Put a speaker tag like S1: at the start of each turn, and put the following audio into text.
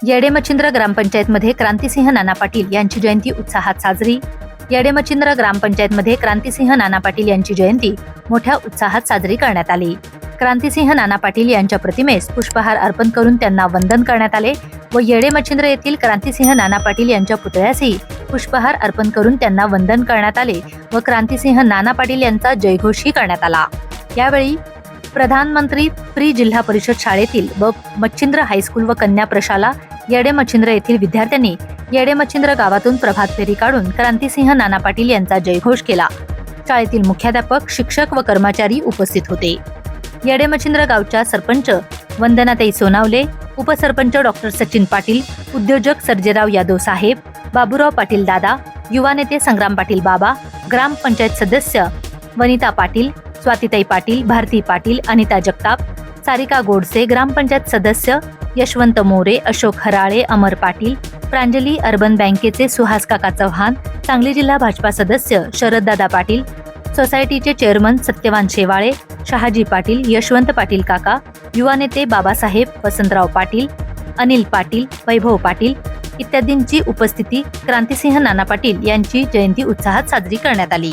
S1: येडेमचिंद्र ग्रामपंचायतमध्ये क्रांतिसिंह नाना पाटील यांची जयंती उत्साहात साजरी. येडेमचिंद्र ग्रामपंचायतमध्ये क्रांतिसिंह नाना पाटील यांची जयंती मोठ्या उत्साहात साजरी करण्यात आली. क्रांतिसिंह नाना पाटील यांच्या प्रतिमेस पुष्पहार अर्पण करून त्यांना वंदन करण्यात आले व येडेमचिंद्र येथील क्रांतिसिंह नाना पाटील यांच्या पुतळ्यासही पुष्पहार अर्पण करून त्यांना वंदन करण्यात आले व क्रांतिसिंह नाना पाटील यांचा जयघोषही करण्यात आला. यावेळी प्रधानमंत्री प्री जिल्हा परिषद शाळेतील व मच्छिंद्र हायस्कूल व कन्या प्रशाला येडे मच्छिंद्र येथील विद्यार्थ्यांनी येडे मच्छिंद्र गावातून प्रभात फेरी काढून क्रांतिसिंह नाना पाटील यांचा जयघोष केला. शाळेतील मुख्याध्यापक शिक्षक व कर्मचारी उपस्थित होते. येडे मच्छिंद्र गावच्या सरपंच वंदनाताई सोनावले उपसरपंच डॉक्टर सचिन पाटील उद्योजक सर्जेराव यादव साहेब बाबूराव पाटील दादा युवा नेते संग्राम पाटील बाबा ग्रामपंचायत सदस्य वनिता पाटील स्वातिताई पाटील भारती पाटील अनिता जगताप सारिका गोडसे ग्रामपंचायत सदस्य यशवंत मोरे अशोक हराळे अमर पाटील प्रांजली अर्बन बँकेचे सुहास काका चव्हाण सांगली जिल्हा भाजपा सदस्य शरददादा पाटील सोसायटीचे चेअरमन सत्यवान शेवाळे शहाजी पाटील यशवंत पाटील काका युवा नेते बाबासाहेब वसंतराव पाटील अनिल पाटील वैभव पाटील इत्यादींची उपस्थिती क्रांतिसिंह नाना पाटील यांची जयंती उत्साहात साजरी करण्यात आली.